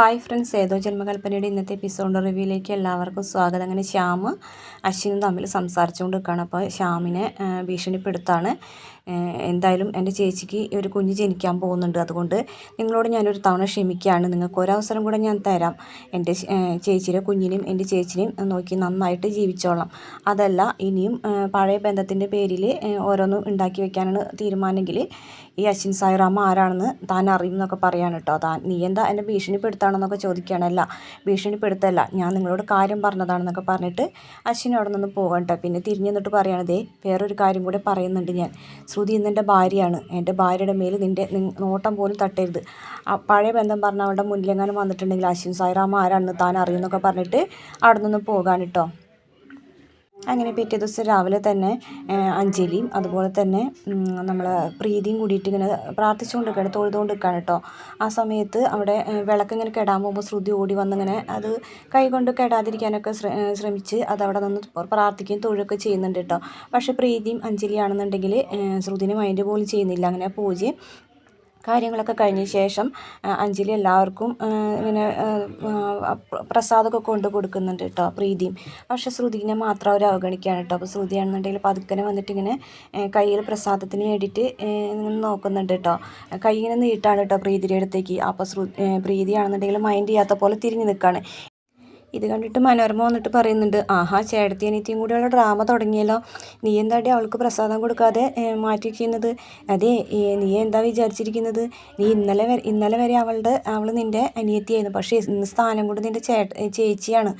Hi friends ഏതോ ജന്മകൽപ്പനയുടെ ഇന്നത്തെ episode റിവ്യൂയിലേക്ക് എല്ലാവർക്കും സ്വാഗതം. അങ്ങനെ ശ്യാം അശ്വിനും തമ്മിൽ സംസാരിച്ചുകൊണ്ട് നിൽക്കുകയാണ് അപ്പോൾ ശ്യാമിനെ ഭീഷണിപ്പെടുത്താണ്. എന്തായാലും എന്റെ ചേച്ചിക്ക് ഒരു കുഞ്ഞ് ജനിക്കാൻ പോകുന്നുണ്ട്. അതുകൊണ്ട് നിങ്ങളോട് ഞാനൊരു തവണ ക്ഷമിക്കുകയാണ്. നിങ്ങൾക്ക് ഒരവസരം കൂടെ ഞാൻ തരാം. എന്റെ ചേച്ചിയുടെ കുഞ്ഞിനെയും എന്റെ ചേച്ചിനെയും നോക്കി നന്നായിട്ട് ജീവിച്ചോളാം. അതല്ല ഇനിയും പഴയ ബന്ധത്തിന്റെ പേരിൽ ഓരോന്നും ഉണ്ടാക്കി വെക്കാനാണ് തീരുമാനമെങ്കിൽ ഈ അശ്വിൻ സായിറാമ ആരാണെന്ന് താൻ അറിയും എന്നൊക്കെ പറയാണ് കേട്ടോ. താൻ നീ എന്താ എന്നെ ഭീഷണിപ്പെടുത്താണെന്നൊക്കെ ചോദിക്കുകയാണല്ല ഭീഷണിപ്പെടുത്തല്ല ഞാൻ നിങ്ങളോട് കാര്യം പറഞ്ഞതാണെന്നൊക്കെ പറഞ്ഞിട്ട് അശ്വിൻ അവിടെ നിന്ന് പോകണ്ട പിന്നെ തിരിഞ്ഞു നിന്നിട്ട് പറയണതേ വേറൊരു കാര്യം കൂടെ പറയുന്നുണ്ട് ഞാൻ. ശ്രുതി ഇന്ന് എന്റെ ഭാര്യയാണ്. എന്റെ ഭാര്യയുടെ മേൽ നിന്റെ നോട്ടം പോലും തട്ടരുത്. ആ പഴയ ബന്ധം പറഞ്ഞ അവളുടെ മുന്നിലെങ്ങാനും വന്നിട്ടുണ്ടെങ്കിൽ അശ്വിൻ സായിറാമ ആരാണെന്ന് താൻ അറിയുമെന്നൊക്കെ പറഞ്ഞിട്ട് അവിടെ നിന്ന് പോകാൻ കേട്ടോ അങ്ങനെ പിറ്റേ ദിവസം രാവിലെ തന്നെ അഞ്ജലിയും അതുപോലെ തന്നെ നമ്മൾ പ്രീതിയും കൂടിയിട്ട് ഇങ്ങനെ പ്രാർത്ഥിച്ചുകൊണ്ട് നിൽക്കുകയാണ് തൊഴുതുകൊണ്ട് നിൽക്കുകയാണ് കേട്ടോ. ആ സമയത്ത് അവിടെ വിളക്ക് ഇങ്ങനെ കെടാൻ പോകുമ്പോൾ ശ്രുതി ഓടി വന്നിങ്ങനെ അത് കൈകൊണ്ട് കെടാതിരിക്കാനൊക്കെ ശ്രമിച്ച് അത് അവിടെ നിന്ന് പ്രാർത്ഥിക്കുകയും തൊഴുകയൊക്കെ ചെയ്യുന്നുണ്ട് കേട്ടോ. പക്ഷേ പ്രീതിയും അഞ്ജലിയാണെന്നുണ്ടെങ്കിൽ ശ്രുതിനെ മൈൻഡ് പോലും ചെയ്യുന്നില്ല. അങ്ങനെ പൂജയും കാര്യങ്ങളൊക്കെ കഴിഞ്ഞ ശേഷം അഞ്ജലി എല്ലാവർക്കും ഇങ്ങനെ പ്രസാദമൊക്കെ കൊണ്ട് കൊടുക്കുന്നുണ്ട് കേട്ടോ പ്രീതിയും. പക്ഷേ ശ്രുതിനെ മാത്രം അവർ അവഗണിക്കുകയാണ് കേട്ടോ അപ്പോൾ ശ്രുതിയാണെന്നുണ്ടെങ്കിൽ പതുക്കനെ വന്നിട്ട് ഇങ്ങനെ കയ്യിൽ പ്രസാദത്തിന് വേണ്ടിയിട്ട് നോക്കുന്നുണ്ട് കേട്ടോ കൈ ഇങ്ങനെ നീട്ടാണ് കേട്ടോ പ്രീതിയുടെ അടുത്തേക്ക്. അപ്പോൾ ശ്രു പ്രീതിയാണെന്നുണ്ടെങ്കിൽ മൈൻഡ് ചെയ്യാത്ത പോലെ തിരിഞ്ഞ് നിൽക്കുകയാണ് ഇത് കണ്ടിട്ട് മനോരമ വന്നിട്ട് പറയുന്നുണ്ട് ആഹാ ചേട്ടത്തി അനിയത്തിയും കൂടെയുള്ള ഡ്രാമ തുടങ്ങിയല്ലോ. നീ എന്താടി അവൾക്ക് പ്രസാദം കൊടുക്കാതെ മാറ്റി വയ്ക്കുന്നത് അതെ നീ എന്താ വിചാരിച്ചിരിക്കുന്നത്? നീ ഇന്നലെ വരെ ഇന്നലെ വരെ അവളുടെ അവൾ നിന്റെ അനിയത്തിയായിരുന്നു. പക്ഷേ ഇന്ന് സ്ഥാനം കൊണ്ട് നിന്റെ ചേട്ട ചേച്ചിയാണ്.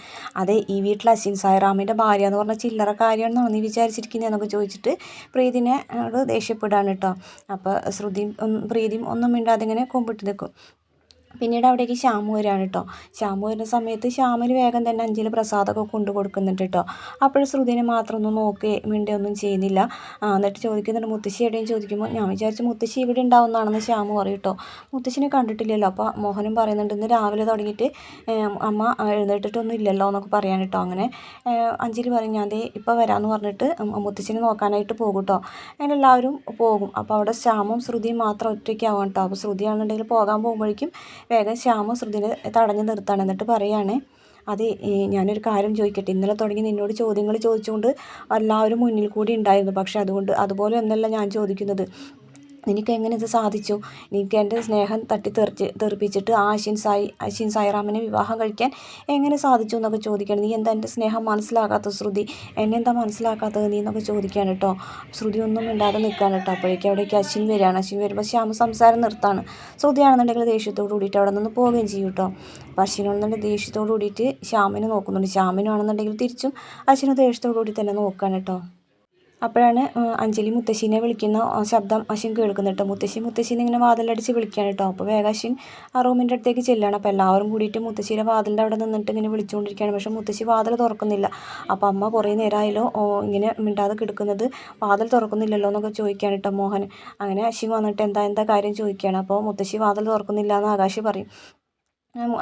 അതെ ഈ വീട്ടിൽ അശ്വിൻ സായിറാമിന്റെ ഭാര്യ എന്ന് പറഞ്ഞ ചില്ലറ കാര്യമാണെന്നാണ് നീ വിചാരിച്ചിരിക്കുന്നത് എന്നൊക്കെ ചോദിച്ചിട്ട് പ്രീതിനെ അവൾ ദേഷ്യപ്പെടാണ് കേട്ടോ. അപ്പോൾ ശ്രുതിയും പ്രീതിയും ഒന്നും മിണ്ടാതെ ഇങ്ങനെ കൊമ്പിട്ട് നിൽക്കും പിന്നീട് അവിടേക്ക് ശ്യാമു വരികയാണ് കേട്ടോ ശ്യാമു വരുന്ന സമയത്ത് ശ്യാമിന് വേഗം തന്നെ അഞ്ചിൽ പ്രസാദമൊക്കെ കൊണ്ടു കൊടുക്കുന്നുണ്ട് കേട്ടോ അപ്പോൾ ശ്രുതിനെ മാത്രം ഒന്നും നോക്കി മിണ്ടി ഒന്നും ചെയ്യുന്നില്ല. എന്നിട്ട് ചോദിക്കുന്നുണ്ട് മുത്തശ്ശി എവിടെയും? ചോദിക്കുമ്പോൾ ഞാൻ വിചാരിച്ചു മുത്തശ്ശി ഇവിടെ ഉണ്ടാവുന്നതാണെന്ന് ശ്യാമു പറയും കേട്ടോ മുത്തശ്ശിനെ കണ്ടിട്ടില്ലല്ലോ. അപ്പോൾ മോഹനും പറയുന്നുണ്ട് ഇന്ന് രാവിലെ തുടങ്ങിയിട്ട് അമ്മ എഴുന്നേറ്റിട്ടൊന്നും ഇല്ലല്ലോ എന്നൊക്കെ പറയാൻ കേട്ടോ അങ്ങനെ. അഞ്ചിൽ പറയും ഞാൻ ദേ ഇപ്പോൾ വരാമെന്ന് പറഞ്ഞിട്ട് മുത്തശ്ശിനെ നോക്കാനായിട്ട് പോകും കേട്ടോ അങ്ങനെ എല്ലാവരും പോകും. അപ്പോൾ അവിടെ ശ്യാമും ശ്രുതിയും മാത്രം ഒറ്റയ്ക്കാവും കേട്ടോ അപ്പോൾ ശ്രുതിയാണെന്നുണ്ടെങ്കിൽ പോകാൻ പോകുമ്പോഴേക്കും വേഗം ശ്യാമും ശ്രുതിനെ തടഞ്ഞു നിർത്താണ് എന്നിട്ട് പറയുകയാണ് അത് ഞാനൊരു കാര്യം ചോദിക്കട്ടെ. ഇന്നലെ തുടങ്ങി നിന്നോട് ചോദ്യങ്ങൾ ചോദിച്ചുകൊണ്ട് എല്ലാവരും മുന്നിൽ കൂടി ഉണ്ടായിരുന്നു. പക്ഷേ അതുകൊണ്ട് അതുപോലെ ഒന്നല്ല ഞാൻ ചോദിക്കുന്നത്. നിനക്ക് എങ്ങനെ ഇത് സാധിച്ചു? നിനക്ക് എന്റെ സ്നേഹം തട്ടി തെറിച്ച് തെറിപ്പിച്ചിട്ട് ആശിൻ സായി അശ്വിൻ സായിറാമിനെ വിവാഹം കഴിക്കാൻ എങ്ങനെ സാധിച്ചു എന്നൊക്കെ ചോദിക്കണം. നീ എന്താ എന്റെ സ്നേഹം മനസ്സിലാക്കാത്ത ശ്രുതി? എന്നെ എന്താ മനസ്സിലാക്കാത്തത് നീ എന്നൊക്കെ ചോദിക്കുകയാണ് കേട്ടോ. ശ്രുതി ഒന്നും ഇണ്ടാതെ നിൽക്കാൻ കേട്ടോ. അപ്പോഴേക്കും അവിടേക്ക് അശ്വിൻ വരികയാണ്. അശ്വിൻ വരുമ്പോൾ ശ്യാമ സംസാരം നിർത്താണ്. ശ്രുതിയാണെന്നുണ്ടെങ്കിൽ ദേഷ്യത്തോട് കൂടിയിട്ട് അവിടെ നിന്ന് പോവുകയും ചെയ്യും കേട്ടോ. അപ്പോൾ അശ്വിനാണെന്നുണ്ടെങ്കിൽ ദേഷ്യത്തോട് കൂടിയിട്ട് ശ്യാമിനെ നോക്കുന്നുണ്ട്. ശ്യാമിനാണെന്നുണ്ടെങ്കിൽ തിരിച്ചും അശ്വിനെ ദേഷ്യത്തോടു കൂടി തന്നെ നോക്കുകയാണ് കേട്ടോ. അപ്പോഴാണ് അഞ്ജലി മുത്തശ്ശീനെ വിളിക്കുന്ന ശബ്ദം അശ്വിൻ കേൾക്കുന്നത് കേട്ടോ മുത്തശ്ശി മുത്തശ്ശീനെ ഇങ്ങനെ വാതിലടിച്ച് വിളിക്കുകയാണ് കേട്ടോ അപ്പോൾ വേഗം അശ്വിൻ ആ റൂമിന്റെ അടുത്തേക്ക് ചെല്ലുകയാണ് അപ്പോൾ എല്ലാവരും കൂടിയിട്ട് മുത്തശ്ശിയുടെ വാതിലിന്റെ അവിടെ നിന്നിട്ട് ഇങ്ങനെ വിളിച്ചുകൊണ്ടിരിക്കുകയാണ് പക്ഷേ മുത്തശ്ശി വാതിൽ തുറക്കുന്നില്ല. അപ്പോൾ അമ്മ കുറേ നേരമായല്ലോ ഇങ്ങനെ മിണ്ടാതെ കിടക്കുന്നത്. വാതിൽ തുറക്കുന്നില്ലല്ലോ എന്നൊക്കെ ചോദിക്കുകയാണ് കേട്ടോ മോഹൻ. അങ്ങനെ അശ്വിൻ വന്നിട്ട് എന്താ എന്താ കാര്യം ചോദിക്കുകയാണ് അപ്പോൾ മുത്തശ്ശി വാതിൽ തുറക്കുന്നില്ല എന്ന് ആകാശ് പറയും.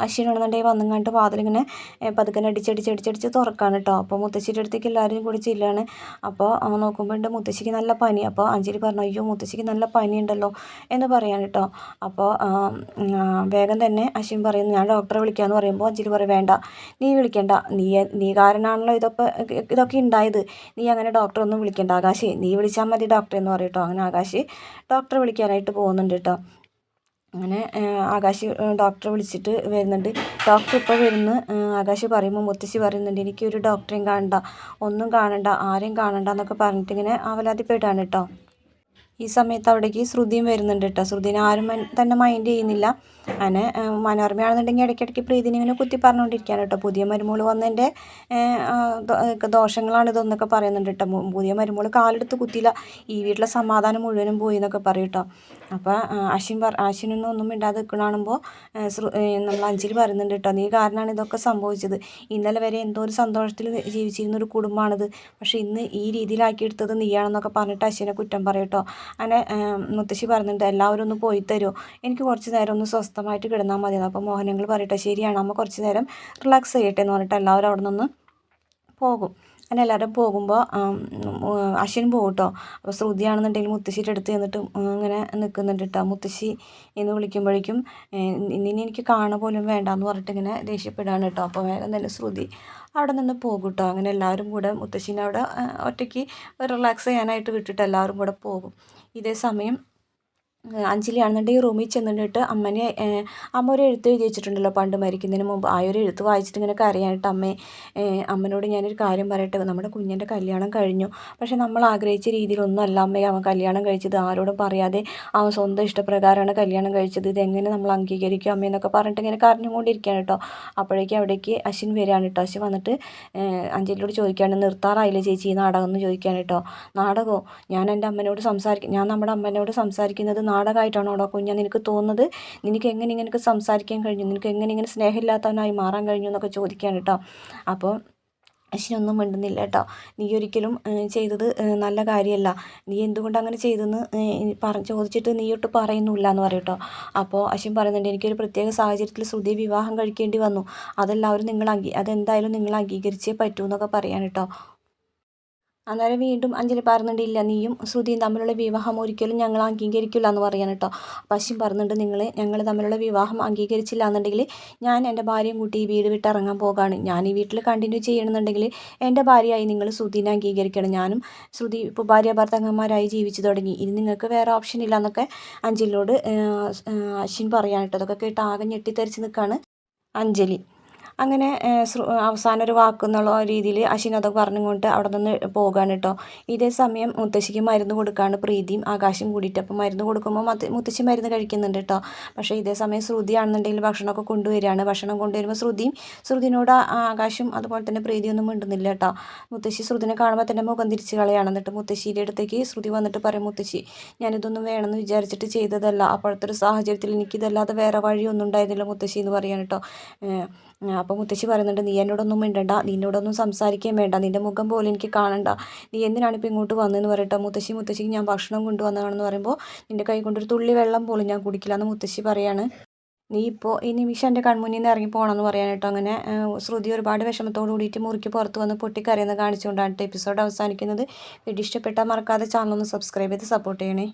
അശ്വിനാണെന്നുണ്ടെങ്കിൽ വന്നങ്ങാണ്ട് വാതിലിങ്ങനെ പതുക്കെ അടിച്ചടിച്ച് അടിച്ചടിച്ച് തുറക്കാണ് കേട്ടോ അപ്പോൾ മുത്തശ്ശിയുടെ അടുത്തേക്ക് എല്ലാവരും കൂടി ചെല്ലുകയാണ് അപ്പോൾ നോക്കുമ്പോൾ ഉണ്ട് മുത്തശ്ശിക്ക് നല്ല പനി. അപ്പോൾ അഞ്ജലി പറഞ്ഞു അയ്യോ മുത്തശ്ശിക്ക് നല്ല പനി ഉണ്ടല്ലോ എന്ന് പറയാൻ കേട്ടോ അപ്പോൾ വേഗം തന്നെ അശ്വിൻ പറയുന്നു ഞാൻ ഡോക്ടറെ വിളിക്കാമെന്ന് പറയുമ്പോൾ അഞ്ജലി പറയും വേണ്ട നീ വിളിക്കണ്ട. നീ നീ കാരണമാണല്ലോ ഇതൊക്കെ ഇതൊക്കെ ഉണ്ടായത് നീ അങ്ങനെ ഡോക്ടറെ ഒന്നും വിളിക്കണ്ട. ആകാശേ നീ വിളിച്ചാൽ മതി ഡോക്ടറെ എന്ന് പറയും കേട്ടോ അങ്ങനെ ആകാശ് ഡോക്ടറെ വിളിക്കാനായിട്ട് പോകുന്നുണ്ട് കേട്ടോ അങ്ങനെ ആകാശ് ഡോക്ടറെ വിളിച്ചിട്ട് വരുന്നുണ്ട്. ഡോക്ടർ ഇപ്പോൾ വരുന്നു ആകാശ് പറയുമ്പോൾ മുത്തശ്ശി പറയുന്നുണ്ട് എനിക്കൊരു ഡോക്ടറെയും കാണണ്ട ഒന്നും കാണണ്ട ആരെയും കാണണ്ട എന്നൊക്കെ പറഞ്ഞിട്ട് ഇങ്ങനെ അവലാതിപ്പെടാണ് കേട്ടോ ഈ സമയത്ത് അവിടേക്ക് ശ്രുതിയും വരുന്നുണ്ട് കേട്ടോ. ശ്രുതിനെ ആരും തന്നെ മൈൻഡ് ചെയ്യുന്നില്ല. അങ്ങനെ മനോരമയാണെന്നുണ്ടെങ്കിൽ ഇടയ്ക്കിടയ്ക്ക് പ്രീതിനെ ഇങ്ങനെ കുത്തി പറഞ്ഞുകൊണ്ടിരിക്കുകയാണ് കേട്ടോ. പുതിയ മരുമോൾ വന്നതിന്റെ ദോഷങ്ങളാണ് ഇതൊന്നൊക്കെ പറയുന്നുണ്ട് കേട്ടോ. പുതിയ മരുമോൾ കാലെടുത്ത് കുത്തിയില്ല. ഈ വീട്ടിലെ സമാധാനം മുഴുവനും പോയി എന്നൊക്കെ പറയും കേട്ടോ. അപ്പോൾ അശ്വിൻ പറ അശ്വിനൊന്നും ഒന്നും മിണ്ടാതെ നിൽക്കണ കാണുമ്പോൾ നമ്മൾ അഞ്ചിൽ പറയുന്നുണ്ട് കേട്ടോ. നീ കാരണമാണ് ഇതൊക്കെ സംഭവിച്ചത്. ഇന്നലെ വരെ എന്തോ ഒരു സന്തോഷത്തിൽ ജീവിച്ചിരുന്ന ഒരു കുടുംബമാണിത്. പക്ഷേ ഇന്ന് ഈ രീതിയിലാക്കി എടുത്തത് നീയാണെന്നൊക്കെ പറഞ്ഞിട്ട് അശ്വിനെ കുറ്റം പറയും കേട്ടോ. അങ്ങനെ മുത്തശ്ശി പറഞ്ഞിട്ട് എല്ലാവരും ഒന്ന് പോയി തരുമോ എനിക്ക് കുറച്ച് നേരം ഒന്ന് സ്വസ്ഥമായിട്ട് കിടന്നാൽ മതിയെന്ന്. അപ്പോൾ മോഹനങ്ങൾ പറയട്ടെ ശരിയാണ്. അമ്മ കുറച്ച് നേരം റിലാക്സ് ചെയ്യട്ടെ എന്ന് പറഞ്ഞിട്ട് എല്ലാവരും അവിടെ നിന്ന് പോകും. അങ്ങനെ എല്ലാവരും പോകുമ്പോൾ അശ്വിൻ പോകും കേട്ടോ അപ്പോൾ ശ്രുതിയാണെന്നുണ്ടെങ്കിൽ മുത്തശ്ശിയുടെ അടുത്ത് ചെന്നിട്ട് ഇങ്ങനെ നിൽക്കുന്നുണ്ട് കേട്ടോ മുത്തശ്ശി എന്ന് വിളിക്കുമ്പോഴേക്കും ഇനി എനിക്ക് കാണുക പോലും വേണ്ട എന്ന് പറഞ്ഞിട്ട് ഇങ്ങനെ ദേഷ്യപ്പെടുകയാണ് കേട്ടോ. അപ്പോൾ വേഗം തന്നെ ശ്രുതി അവിടെ നിന്ന് പോകും കേട്ടോ അങ്ങനെ എല്ലാവരും കൂടെ മുത്തശ്ശീനെ അവിടെ ഒറ്റയ്ക്ക് റിലാക്സ് ചെയ്യാനായിട്ട് വിട്ടിട്ട് എല്ലാവരും കൂടെ പോകും. ഇതേ സമയം അഞ്ജലി ആണെന്നുണ്ടെങ്കിൽ റൂമിൽ ചെന്നിട്ട് അമ്മനെ അമ്മ ഒരു എഴുത്ത് എഴുതി വെച്ചിട്ടുണ്ടല്ലോ പണ്ട് മരിക്കുന്നതിന് മുമ്പ്. ആ ഒരു എഴുത്ത് വായിച്ചിട്ട് ഇങ്ങനെ കരയാനായിട്ട് അമ്മേ അമ്മനോട് ഞാനൊരു കാര്യം പറയട്ടെ. നമ്മുടെ കുഞ്ഞിന്റെ കല്യാണം കഴിഞ്ഞു. പക്ഷേ നമ്മൾ ആഗ്രഹിച്ച രീതിയിലൊന്നും അല്ല അമ്മയെ അവൻ കല്യാണം കഴിച്ചത്. ആരോടും പറയാതെ അവൻ സ്വന്തം ഇഷ്ടപ്രകാരമാണ് കല്യാണം കഴിച്ചത്. ഇതെങ്ങനെ നമ്മൾ അംഗീകരിക്കും അമ്മയെന്നൊക്കെ പറഞ്ഞിട്ട് ഇങ്ങനെ കരഞ്ഞുകൊണ്ടിരിക്കുകയാണ് കേട്ടോ. അപ്പോഴേക്കും അവിടേക്ക് അശ്വിൻ വരികയാണ് കേട്ടോ. അശ്വിൻ വന്നിട്ട് അഞ്ജലിയോട് ചോദിക്കുകയാണ് നിർത്താറായില്ലേ ചേച്ചി ഈ നാടകം? എന്ന് ചോദിക്കാൻ കേട്ടോ. നാടകമോ ഞാൻ എന്റെ അമ്മനോട് സംസാരിക്കും ഞാൻ നമ്മുടെ അമ്മനോട് സംസാരിക്കുന്നത് നാടകമായിട്ടാണോടാ കുഞ്ഞ? നിനക്ക് തോന്നുന്നത് നിനക്ക് എങ്ങനെ ഇങ്ങനെ സംസാരിക്കാൻ കഴിഞ്ഞു? നിനക്ക് എങ്ങനെ ഇങ്ങനെ സ്നേഹമില്ലാത്തവനായി മാറാൻ കഴിഞ്ഞു എന്നൊക്കെ ചോദിക്കാൻ കേട്ടോ. അപ്പോൾ അശ്വിനൊന്നും മിണ്ടുന്നില്ല കേട്ടോ. നീ ഒരിക്കലും ചെയ്തത് നല്ല കാര്യമല്ല. നീ എന്തുകൊണ്ട് അങ്ങനെ ചെയ്തെന്ന് പറ ചോദിച്ചിട്ട് നീ ഒട്ട് പറയുന്നില്ല എന്ന് പറയും കേട്ടോ. അപ്പോൾ അശ്വിൻ പറയുന്നുണ്ട് എനിക്കൊരു പ്രത്യേക സാഹചര്യത്തിൽ ശ്രുതി വിവാഹം കഴിക്കേണ്ടി വന്നു. അതെല്ലാവരും നിങ്ങൾ അംഗീ അതെന്തായാലും നിങ്ങൾ അംഗീകരിച്ചേ പറ്റൂ എന്നൊക്കെ പറയാൻ കേട്ടോ. അന്നേരം വീണ്ടും അഞ്ജലി പറയുന്നുണ്ട് ഇല്ല നീയും ശ്രുതിയും തമ്മിലുള്ള വിവാഹം ഒരിക്കലും ഞങ്ങൾ അംഗീകരിക്കില്ല എന്ന് പറയാൻ കേട്ടോ. പശ്ചിം പറയുന്നുണ്ട് നിങ്ങൾ ഞങ്ങൾ തമ്മിലുള്ള വിവാഹം അംഗീകരിച്ചില്ല എന്നുണ്ടെങ്കിൽ ഞാൻ എന്റെ ഭാര്യയും കൂട്ടി ഈ വീട് വിട്ട് ഇറങ്ങാൻ പോകാണ്. ഞാൻ ഈ വീട്ടിൽ കണ്ടിന്യൂ ചെയ്യണമെന്നുണ്ടെങ്കിൽ എന്റെ ഭാര്യയായി നിങ്ങൾ ശ്രുതിനെ അംഗീകരിക്കണം. ഞാനും ശ്രുതി ഇപ്പോൾ ഭാര്യ ഭർത്താക്കന്മാരായി ജീവിച്ചു തുടങ്ങി. ഇനി നിങ്ങൾക്ക് വേറെ ഓപ്ഷൻ ഇല്ല എന്നൊക്കെ അഞ്ജലിയോട് അശ്വിൻ പറയാൻ കേട്ടോ. അതൊക്കെ കേട്ട് ആകെ ഞെട്ടിത്തെറിച്ച് നിൽക്കുകയാണ് അഞ്ജലി. അങ്ങനെ അവസാന ഒരു വാക്കെന്നുള്ള രീതിയിൽ അശ്വിൻ അതൊക്കെ പറഞ്ഞുകൊണ്ട് അവിടെ നിന്ന് പോകുകയാണ് കേട്ടോ. ഇതേ സമയം മുത്തശ്ശിക്ക് മരുന്ന് കൊടുക്കുകയാണ് പ്രീതിയും ആകാശം കൂടിയിട്ട് അപ്പോൾ മരുന്ന് കൊടുക്കുമ്പോൾ മുത്തശ്ശി മരുന്ന് കഴിക്കുന്നുണ്ട് കേട്ടോ. പക്ഷേ ഇതേ സമയം ശ്രുതി ആണെന്നുണ്ടെങ്കിൽ ഭക്ഷണമൊക്കെ കൊണ്ടുവരികയാണ്. ഭക്ഷണം കൊണ്ടുവരുമ്പോൾ ശ്രുതിയും ശ്രുതിനോട് ആകാശം അതുപോലെ തന്നെ പ്രീതിയൊന്നും മിണ്ടുന്നില്ല കേട്ടോ. മുത്തശ്ശി ശ്രുതിനെ കാണുമ്പോൾ തന്നെ മുഖം തിരിച്ച് കളയാണ്. എന്നിട്ട് മുത്തശ്ശിയുടെ അടുത്തേക്ക് ശ്രുതി വന്നിട്ട് പറയും മുത്തശ്ശി ഞാനിതൊന്നും വേണമെന്ന് വിചാരിച്ചിട്ട് ചെയ്തതല്ല. അപ്പോഴത്തെ ഒരു സാഹചര്യത്തിൽ എനിക്കിതല്ലാതെ വേറെ വഴിയൊന്നും ഉണ്ടായിരുന്നില്ല മുത്തശ്ശി എന്ന് പറയാൻ കേട്ടോ. അപ്പോൾ മുത്തശ്ശി പറയുന്നുണ്ട് നീ എന്നോടൊന്നും മിണ്ടണ്ട നിന്നോടൊന്നും സംസാരിക്കുകയും വേണ്ട നിന്റെ മുഖം പോലും എനിക്ക് കാണണ്ട. നീ എന്തിനാണ് ഇപ്പോൾ ഇങ്ങോട്ട് വന്നതെന്ന് പറയട്ടെ? മുത്തശ്ശി മുത്തശ്ശിക്ക് ഞാൻ ഭക്ഷണം കൊണ്ടുവന്നതാണെന്ന് പറയുമ്പോൾ നിന്റെ കൈ കൊണ്ടൊരു തുള്ളി വെള്ളം പോലും ഞാൻ കുടിക്കില്ല എന്ന് മുത്തശ്ശി പറയാണ്. നീ ഇപ്പോൾ ഈ നിമിഷം എന്റെ കൺമുന്നിൽ നിന്ന് ഇറങ്ങി പോകണമെന്ന് പറയാൻ കേട്ടോ അങ്ങനെ. ശ്രുതി ഒരുപാട് വിഷമത്തോട് കൂടിയിട്ട് മുറിക്ക് പുറത്ത് വന്ന് പൊട്ടിക്കരയെന്ന് കാണിച്ചുകൊണ്ടാണ് എപ്പിസോഡ് അവസാനിക്കുന്നത്. വീഡിയോ ഇഷ്ടപ്പെട്ടാൽ മറക്കാതെ ചാനൽ ഒന്ന് സബ്സ്ക്രൈബ് ചെയ്ത് സപ്പോർട്ട് ചെയ്യണേ.